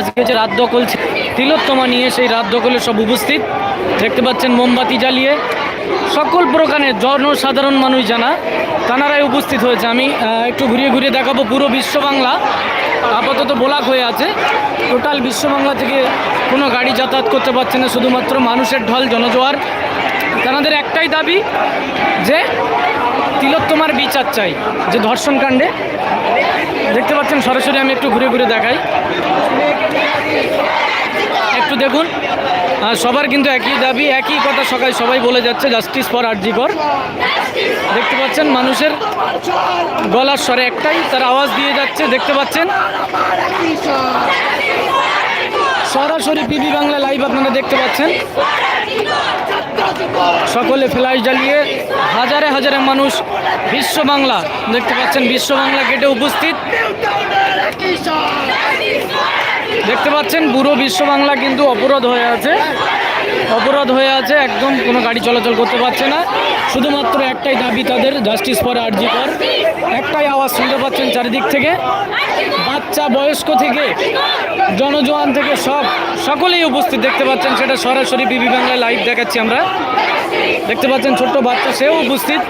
আজকে যে রাত দখল তিলোত্তমা নিয়ে সেই রাত দখলে সব উপস্থিত। দেখতে পাচ্ছেন মোমবাতি জ্বালিয়ে সকল প্রকারের জনসাধারণ মানুষ জানা, তানারাই উপস্থিত হয়েছে। আমি একটু ঘুরিয়ে ঘুরিয়ে দেখাবো পুরো বিশ্ব বাংলা। আপাতত ব্লক হয়ে আছে। টোটাল বিশ্ব বাংলা থেকে কোনো গাড়ি যাতায়াত করতে পারছে না, শুধুমাত্র মানুষের ঢল, জনজোয়ার। তাদের একটাই দাবি যে তিলোত্তমার বিচার চাই, যে ধর্ষণকাণ্ডে দেখতে পাচ্ছেন সরাসরি আমি একটু ঘুরে ঘুরে দেখাই। একটু দেখুন। সবার কিন্তু একই দাবি, একই কথা সকাল সবাই বলে যাচ্ছে জাস্টিস ফর আরজিকর দেখতে পাচ্ছেন, মানুষের গলার স্বরে একটাই, তার আওয়াজ দিয়ে যাচ্ছে, দেখতে পাচ্ছেন। সরাসরি পিবি বাংলা লাইভ আপনারা দেখতে পাচ্ছেন। সকলে ফ্লাইট জ্বালিয়ে হাজারে হাজারে মানুষ বিশ্ব বাংলা, দেখতে পাচ্ছেন, বিশ্ব বাংলা গেটে উপস্থিত। দেখতে পাচ্ছেন, পুরো বিশ্ব বাংলা কিন্তু অবরোধ হয়ে আছে। অবরোধ হয়ে আছে, একদম কোনো গাড়ি চলাচল করতে পারছে না। শুধুমাত্র একটাই দাবি তাদের জাস্টিস ফর আরজি কর। একটাই আওয়াজ শুনতে পাচ্ছেন চারিদিক থেকে। বাচ্চা বয়স্ক থেকে, জনজোয়ান থেকে সব, সকলেই উপস্থিত দেখতে পাচ্ছেন, সেটা সরাসরি বিবি বাংলায় লাইভ দেখাচ্ছি আমরা। দেখতে পাচ্ছেন ছোট্ট বাচ্চা, সেও উপস্থিত।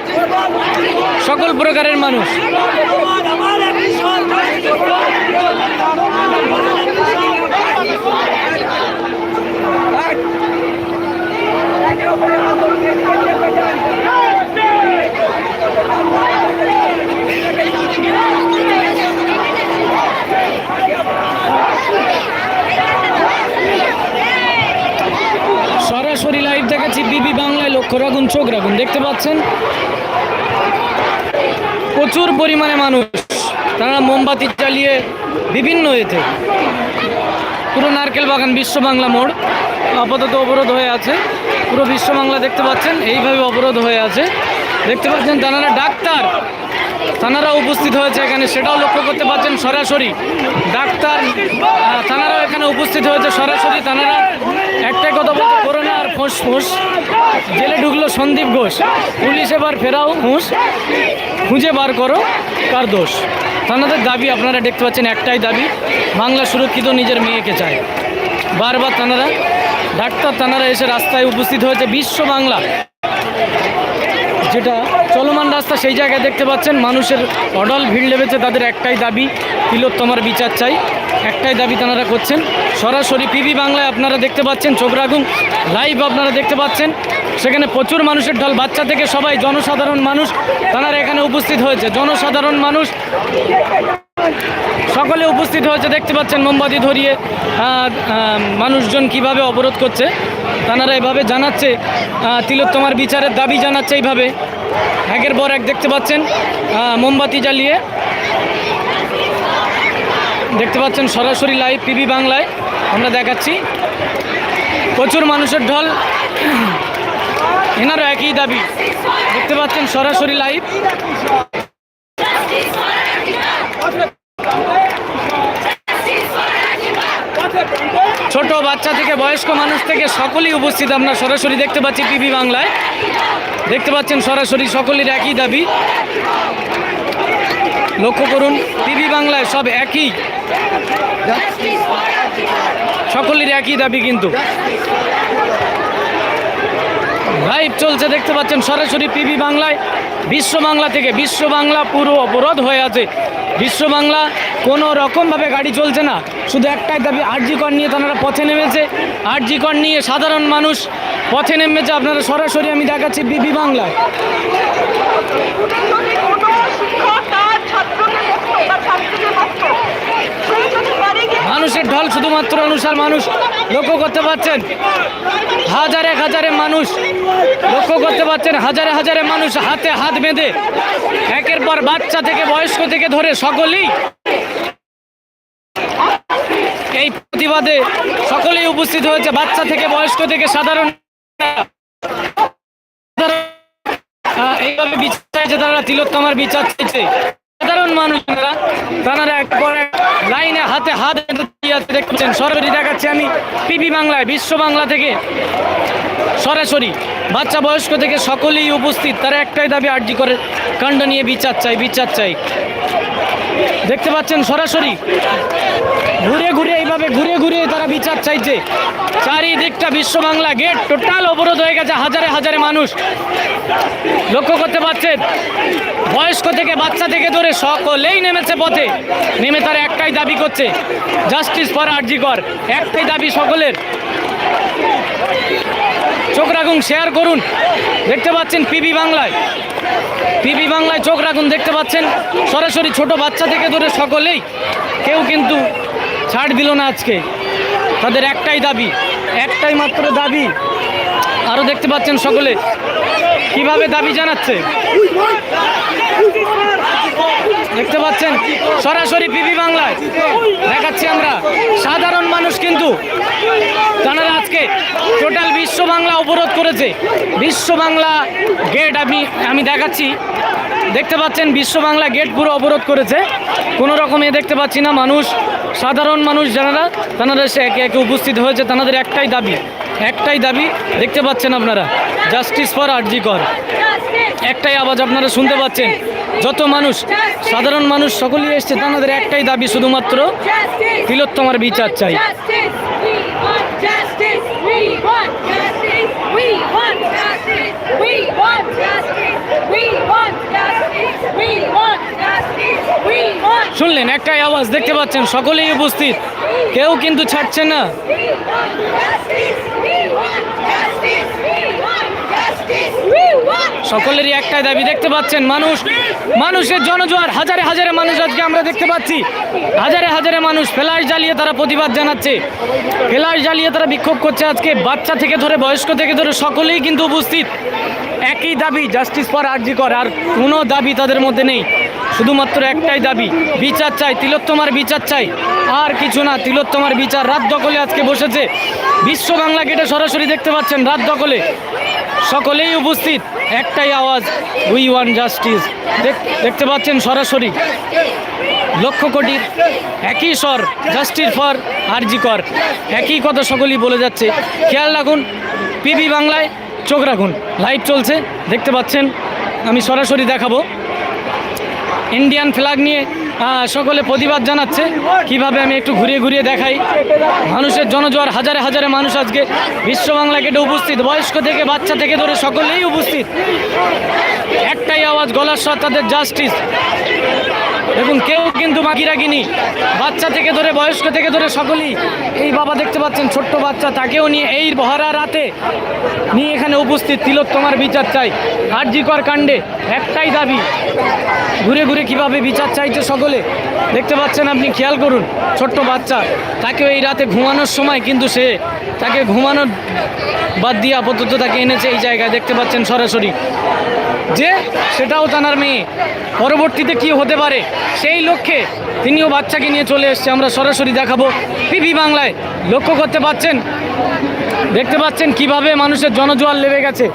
সকল প্রকারের মানুষ। সরাসরি লাইভ দেখাচ্ছি বিবি বাংলায় লক্ষ্য রাখুন চোখ রাখুন দেখতে পাচ্ছেন? প্রচুর পরিমাণে মানুষ। তারা মোমবাতি চালিয়ে বিভিন্ন এতে পুরো নারকেল বাগান, বিশ্ব বাংলা মোড়। আপাতত অবরোধ হয়ে আছে। পুরো বিশ্ব বাংলা দেখতে পাচ্ছেন, এইভাবে অবরোধ হয়ে আছে। দেখতে পাচ্ছেন তেনারা ডাক্তার তানারা উপস্থিত হয়েছে এখানে। সেটাও লক্ষ্য করতে পারছেন সরাসরি। ডাক্তার তানারাও এখানে উপস্থিত হয়েছে সরাসরি তানারা একটাই কথা বলছে, করোনা আর ফোঁস ফোঁস। জেলে ঢুকলো সন্দীপ ঘোষ। পুলিশ এবার ফেরাও হুঁস খুঁজে বার করো, কার দোষ? তানাদের দাবি আপনারা দেখতে পাচ্ছেন, একটাই দাবি, বাংলা সুরক্ষিত নিজের মেয়েকে চায়। বারবার তানারা, ডাক্তার তানারা এসে রাস্তায় উপস্থিত হয়েছে বিশ্ব বাংলা, যেটা চলমান রাস্তা সেই জায়গায় দেখতে পাচ্ছেন, মানুষের অডল ভিড় লেগেছে তাদের একটাই দাবি তিলোত্তমার বিচার চাই। একটাই দাবি তারা করছেন। সরাসরি পিবি বাংলায় আপনারা দেখতে পাচ্ছেন, চোখ লাইভ আপনারা দেখতে পাচ্ছেন, সেখানে প্রচুর মানুষের ঢল, বাচ্চা থেকে সবাই জনসাধারণ মানুষ তারা এখানে উপস্থিত হয়েছে, জনসাধারণ মানুষ সকলে উপস্থিত হয়েছে, দেখতে পাচ্ছেন মোমবাতি ধরিয়ে মানুষজন কীভাবে অবরোধ করছে, তারা এভাবে জানাচ্ছে তিলোত্তমার বিচারের দাবি জানাচ্ছে এইভাবে। একের পর এক দেখতে পাচ্ছেন মোমবাতি জ্বালিয়ে। দেখতে পাচ্ছেন সরাসরি লাইভ পিবি বাংলায় আমরা দেখাচ্ছি। প্রচুর মানুষের ঢল, এনারও একই দাবি। দেখতে পাচ্ছেন সরাসরি লাইভ ছোট বাচ্চা থেকে বয়স্ক মানুষ থেকে সকলেই উপস্থিত। আমরা সরাসরি দেখতে পাচ্ছি পিবি বাংলায়। দেখতে পাচ্ছেন সরাসরি সকলের একই দাবি। লক্ষ্য করুন টিভি বাংলায় সব একই। সকলের একই দাবি কিন্তু। লাইভ চলছে, দেখতে পাচ্ছেন সরাসরি পিবি বাংলায়। বিশ্ব বাংলা থেকে বিশ্ব বাংলা পুরো অবরোধ হয়ে আছে। বিশ্ব বাংলা কোনো রকমভাবে গাড়ি চলছে না। শুধু একটাই দাবি আরজি কর নিয়ে তারা পথে নেমেছে। আরজি কর নিয়ে সাধারণ মানুষ পথে নেমেছে। আপনারা সরাসরি আমি দেখাচ্ছি বিবি বাংলায়। মানুষের ঢল শুধুমাত্র অনুসার মানুষ লক্ষ্য করতে পারছেন? হাজারে হাজারে মানুষ লক্ষ্য করতে পারছেন? হাজারে হাজারে মানুষ হাতে হাত বেঁধে একের পর বাচ্চা থেকে বয়স্ক থেকে ধরে সকলেই এই প্রতিবাদে সকলেই উপস্থিত হয়েছে। বাচ্চা থেকে বয়স্ক থেকে সাধারণ এইভাবে বিচার চাইছে, তারা তিলোত্তমার বিচার চাইছে। সাধারণ মানুষ তারা এক পরে লাইনে হাতে হাত দেখছেন। সরাসরি দেখাচ্ছি আমি পিপি বাংলায়, বিশ্ব বাংলা থেকে সরাসরি। বাচ্চা বয়স্ক থেকে সকলেই উপস্থিত। তারা একটাই দাবি, আর্জি করে কাণ্ড নিয়ে বিচার চাই বিচার চাই। দেখতে পাচ্ছেন সরাসরি। ঘুরে ঘুরে এইভাবে ঘুরে ঘুরে তারা বিচার চাইছে। চারিদিকটা বিশ্ব বাংলা গেট, টোটাল অবরোধ হয়ে গেছে, হাজারে হাজারে মানুষ। লক্ষ্য করতে পারছেন বয়স্ক থেকে বাচ্চা থেকে ধরে সকলেই নেমেছে পথে। নেমে তারা একটাই দাবি করছে জাস্টিস ফর আরজিকর একটাই দাবি সকলের। চোখ রাখুন শেয়ার করুন। দেখতে পাচ্ছেন পিবি বাংলায়। পিবি বাংলায় চোখ রাখুন, দেখতে পাচ্ছেন? সরাসরি ছোট বাচ্চা থেকে ধরে সকলেই কেউ কিন্তু ছাড় দিল না আজকে। তাদের একটাই দাবি, একটাই মাত্র দাবি। আরও দেখতে পাচ্ছেন সকলে। কীভাবে দাবি জানাচ্ছে? দেখতে পাচ্ছেন, সরাসরি পিবি বাংলায় দেখাচ্ছি আমরা। সাধারণ মানুষ কিন্তু তারা আজকে টোটাল বিশ্ব বাংলা অবরোধ করেছে। বিশ্ব বাংলা গেট আমি আমি দেখাচ্ছি। দেখতে পাচ্ছেন, বিশ্ব বাংলা গেট পুরো অবরোধ করেছে। কোনো রকমে দেখতে পাচ্ছি না মানুষ, সাধারণ মানুষ যারা তারা সে একে একে উপস্থিত হয়েছে, তাদের একটাই দাবি একটাই দাবি, দেখতে পাচ্ছেন আপনারা জাস্টিস ফর আরজি কর। একটাই আওয়াজ আপনারা শুনতে পাচ্ছেন। যত মানুষ সাধারণ মানুষ সকলেই এসছে তাদের একটাই দাবি শুধুমাত্র তিলোত্তমার বিচার চাই। শুনলেন একটাই আওয়াজ দেখতে পাচ্ছেন সকলেই উপস্থিত। কেউ কিন্তু ছাড়ছে না। সকলেরই একটাই দাবি, দেখতে পাচ্ছেন মানুষ, মানুষের জনজোয়ার, হাজারে হাজারে মানুষ আজকে আমরা দেখতে পাচ্ছি। হাজারে হাজারে মানুষ ফ্ল্যাশ জ্বালিয়ে তারা প্রতিবাদ জানাচ্ছে। ফ্ল্যাশ জ্বালিয়ে তারা বিক্ষোভ করছে আজকে, বাচ্চা থেকে ধরে, বয়স্ক থেকে ধরে, সকলেই কিন্তু উপস্থিত। একই দাবি জাস্টিস ফর আরজি কর, আর কোনো দাবি তাদের মধ্যে নেই। শুধুমাত্র একটাই দাবি, বিচার চাই, তিলোত্তমার বিচার চাই। আর কিছু না, তিলোত্তমার বিচার রাত দখলে আজকে বসেছে। বিশ্ব বাংলা গেটে সরাসরি দেখতে পাচ্ছেন রাত দখলে। সকলেই উপস্থিত। একটাই আওয়াজ উই ওয়ান জাস্টিস দেখতে পাচ্ছেন সরাসরি। লক্ষ কোটির একই স্বর জাস্টিস ফর আরজি কর। একই কথা সকলেই বলে যাচ্ছে। খেয়াল রাখুন পিবি বাংলায় চোখ রাখুন। লাইভ চলছে, দেখতে পাচ্ছেন। আমি সরাসরি দেখাবো। ইন্ডিয়ান ফ্ল্যাগ নিয়ে সকলে প্রতিবাদ জানাচ্ছে। কীভাবে আমি একটু ঘুরিয়ে ঘুরিয়ে দেখাই। মানুষের জনজোয়ার হাজারে হাজারে মানুষ আজকে বিশ্ব বাংলা গেটে উপস্থিত। বয়স্ক থেকে বাচ্চা থেকে ধরে সকলেই উপস্থিত। একটাই আওয়াজ, গলার স্বর তাদের জাস্টিস এবং কেউ বাকি রাখিনি বাচ্চা থেকে ধরে, বয়স্ক থেকে ধরে সকলেই এই বাবা দেখতে পাচ্ছেন, ছোট্ট বাচ্চা, তাকেও নিয়ে এই ভরা রাতে নিয়ে এখানে উপস্থিত। তিলোত্তমার বিচার চাই। আরজিকর কাণ্ডে একটাই দাবি, ঘুরে ঘুরে কীভাবে বিচার চাইছে সকলে। দেখতে পাচ্ছেন আপনি, খেয়াল করুন, ছোট্ট বাচ্চা, তাকেও এই রাতে ঘুমানোর সময় কিন্তু সে তাকে ঘুমানোর বাদ দিয়ে আপাতত তাকে এনেছে এই জায়গায়। দেখতে পাচ্ছেন সরাসরি। যে সেটাও তানার মেয়ে। পরবর্তীতে কি হতে পারে, সেই লক্ষ্যে তিনিও বাচ্চাকে নিয়ে চলে এসছে। আমরা সরাসরি দেখাবো। পিভি বাংলায় লক্ষ্য করতে পাচ্ছেন, দেখতে পাচ্ছেন কীভাবে মানুষের জনজোয়ার লেগে গেছে।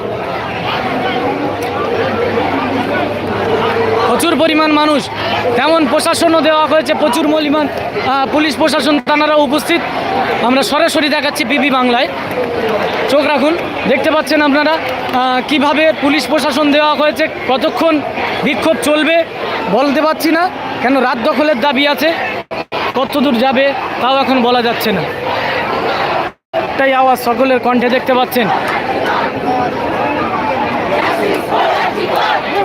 প্রচুর পরিমাণ মানুষ। তেমন প্রশাসনও দেওয়া হয়েছে, প্রচুর পরিমাণ পুলিশ প্রশাসন তানারা উপস্থিত। আমরা সরাসরি দেখাচ্ছি পিবি বাংলায়। চোখ রাখুন, দেখতে পাচ্ছেন আপনারা কীভাবে পুলিশ প্রশাসন দেওয়া হয়েছে, কতক্ষণ বিক্ষোভ চলবে, বলতে পারছি না, কেন রাত দখলের দাবি আছে, কত দূর যাবে, তাও এখন বলা যাচ্ছে না। একটাই আওয়াজ, সকলের কণ্ঠে দেখতে পাচ্ছেন।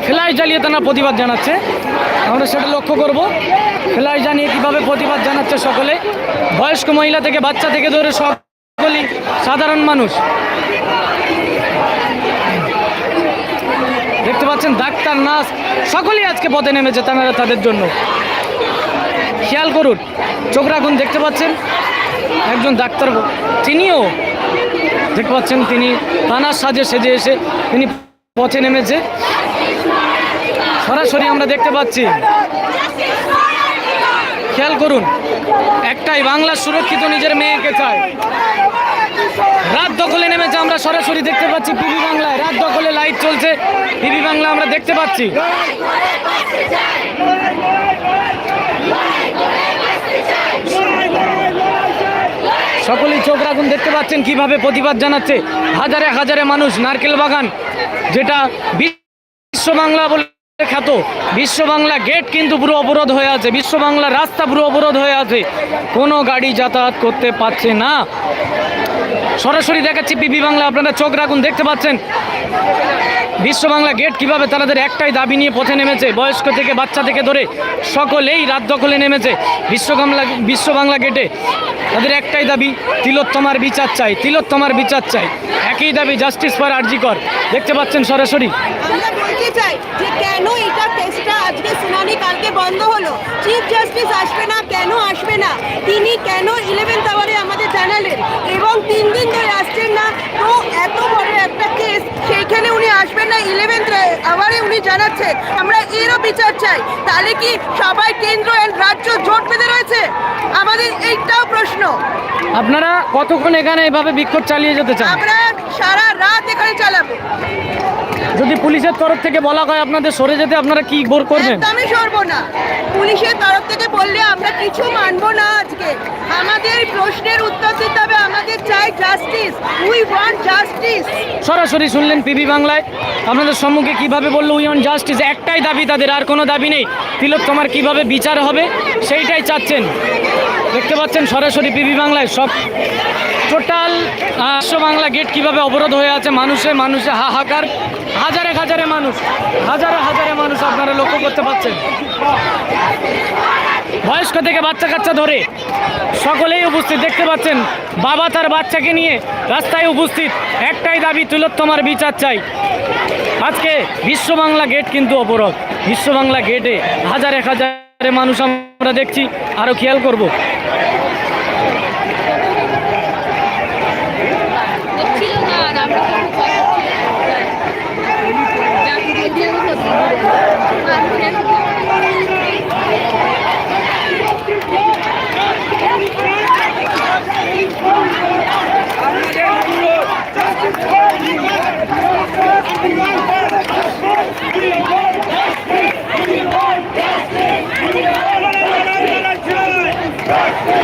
ফ্ল্যাশ জ্বালিয়ে তারা প্রতিবাদ জানাচ্ছে। আমরা সেটা লক্ষ্য করব। ফ্ল্যাশ জানিয়ে কীভাবে প্রতিবাদ জানাচ্ছে সকলে। বয়স্ক মহিলা থেকে বাচ্চা থেকে ধরে সকলেই সাধারণ মানুষ। দেখতে পাচ্ছেন, ডাক্তার, নার্স, সকলেই আজকে পথে নেমেছে তারা তাদের জন্য। খেয়াল করুন, চোখ রাখুন, দেখতে পাচ্ছেন, একজন ডাক্তার তিনিও দেখতে পাচ্ছেন, তিনি তানার সাজে সেজে এসে তিনি পথে নেমেছে। সরাসরি আমরা দেখতে পাচ্ছি। খেয়াল করুন, একটাই বাংলা সুরক্ষিত নিজের মেয়েকে চায়। রাত দখলে নেমেছে, আমরা সরাসরি দেখতে পাচ্ছি পিবি বাংলায়। রাত দখলে লাইট চলছে, পিবি বাংলা আমরা দেখতে পাচ্ছি। সকলেই চোখ রাখুন, দেখতে পাচ্ছেন কীভাবে প্রতিবাদ জানাচ্ছে। হাজারে হাজারে মানুষ, নারকেল বাগান, যেটা বিশ্ব বাংলা বলে খ্যাত। বিশ্ব বাংলা গেট কিন্তু পুরো অবরোধ হয়ে আছে। বিশ্ব বাংলা রাস্তা পুরো অবরোধ হয়ে আছে। কোনো গাড়ি যাতায়াত করতে পারছে না। সরাসরি দেখাচ্ছি পিপি বাংলা, আপনারা চোখ রাখুন, দেখতে পাচ্ছেন? বিশ্ব বাংলা গেট কীভাবে তাদের একটাই দাবি নিয়ে পথে নেমেছে? বয়স্ক থেকে বাচ্চা থেকে ধরে সকলেই রাত দখলে নেমেছে বিশ্ব বাংলা বিশ্ব বাংলা গেটে তাদের একটাই দাবি, তিলোত্তমার বিচার চাই, তিলোত্তমার বিচার চাই। একই দাবি জাস্টিস ফর আরজিকর দেখতে পাচ্ছেন সরাসরি। আমরা বলতে চাই যে কেন এটা কেসটা আজকে শুনানি কালকে বন্ধ হলো? চিফ জাস্টিস আসবে না কেন আসবে না? তিনি কেন ইলেভেন্থ আওয়ারে আমাদের জানালেন? এবং তিন দিন ধরে আসছেন না। তো এত বড় একটা কেস সেইখানে উনি আসবেন না ইলেভেন্থ আওয়ারে উনি জানাচ্ছেন। আমরা এরও বিচার চাই। তাহলে কি সবাই কেন্দ্র রাজ্য জোট বেঁধে রয়েছে? আমাদের এইটাও প্রশ্ন। আপনারা কতক্ষণ এখানে এভাবে বিক্ষোভ চালিয়ে যেতে চান? আমরা সারা রাত এখানে চালাবো। যদি পুলিশের তরফ থেকে বলা হয় আপনাদের সরে যেতে আপনারা কি করবেন? আমি সরবো না। পুলিশের তরফ থেকে বললে আমরা কিছু মানবো না আজকে। আমাদের প্রশ্নের উত্তর দিতে হবে, আমাদের চাই জাস্টিস উই ওয়ান্ট জাস্টিস সরাসরি শুনলেন পিবি বাংলায়। আপনাদের সম্মুখে কীভাবে বলল উইয়ন জাস্টিস একটাই দাবি তাদের, আর কোনো দাবি নেই। তিলক, তোমার কীভাবে বিচার হবে? সেইটাই চাচ্ছেন। দেখতে পাচ্ছেন সরাসরি পিবি বাংলায় সব টোটাল বিশ্ব বাংলা গেট কীভাবে অবরোধ হয়ে আছে? মানুষে মানুষে হাহাকার। হাজারে হাজারে মানুষ, হাজারে হাজারে মানুষ আপনারা লক্ষ্য করতে পাচ্ছেন। বয়স্ক থেকে বাচ্চা কাচ্চা ধরে সকলেই উপস্থিত দেখতে পাচ্ছেন। বাবা তার বাচ্চাকে নিয়ে রাস্তায় উপস্থিত। একটাই দাবি, তুলোত্তমার বিচার চাই। আজকে বিশ্ব বাংলা গেট কিন্তু অপরাধ বিশ্ব বাংলা গেটে হাজার এক হাজারে মানুষ আমরা দেখছি। আরও খেয়াল করব।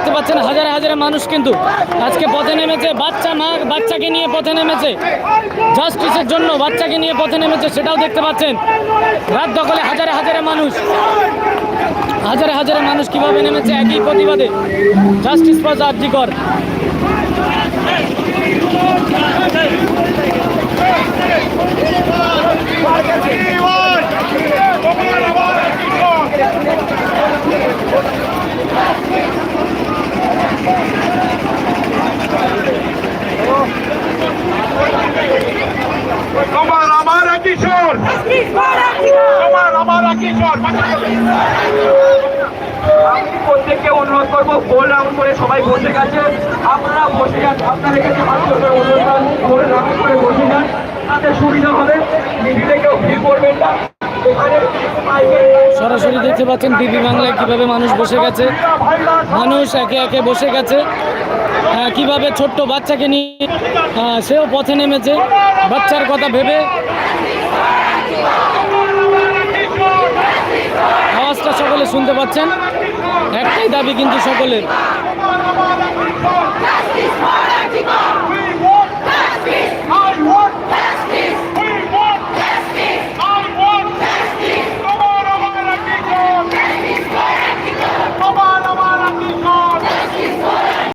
দেখতে পাচ্ছেন হাজারে হাজারে মানুষ কিন্তু আজকে পথে নেমেছে। বাচ্চা মা, বাচ্চাকে নিয়ে পথে নেমেছে। জাস্টিসের জন্য বাচ্চাকে নিয়ে পথে নেমেছে, সেটাও দেখতে পাচ্ছেন। রাত দখলে হাজারে হাজারে মানুষ। হাজারে হাজারে মানুষ কীভাবে নেমেছে? একই প্রতিবাদে। জাস্টিস ফর আর্জিকর আমি প্রত্যেককে অনুরোধ করব গোল রাউন্ড করে সবাই বসে গেছে। আপনারা বসে যান এখানে মানুষের অনুরোধ করে বসে যান। তাতে সুবিধা হবে মিডিলে কেউ ভিড় করবেন না। সরাসরি দেখতে পাচ্ছেন টিভি বাংলায় কীভাবে মানুষ বসে গেছে। মানুষ একে একে বসে গেছে। হ্যাঁ, কীভাবে ছোট্ট বাচ্চাকে নিয়ে হ্যাঁ, সেও পথে নেমেছে। বাচ্চার কথা ভেবে আওয়াজটা সকলে শুনতে পাচ্ছেন। একটাই দাবি কিন্তু সকলের।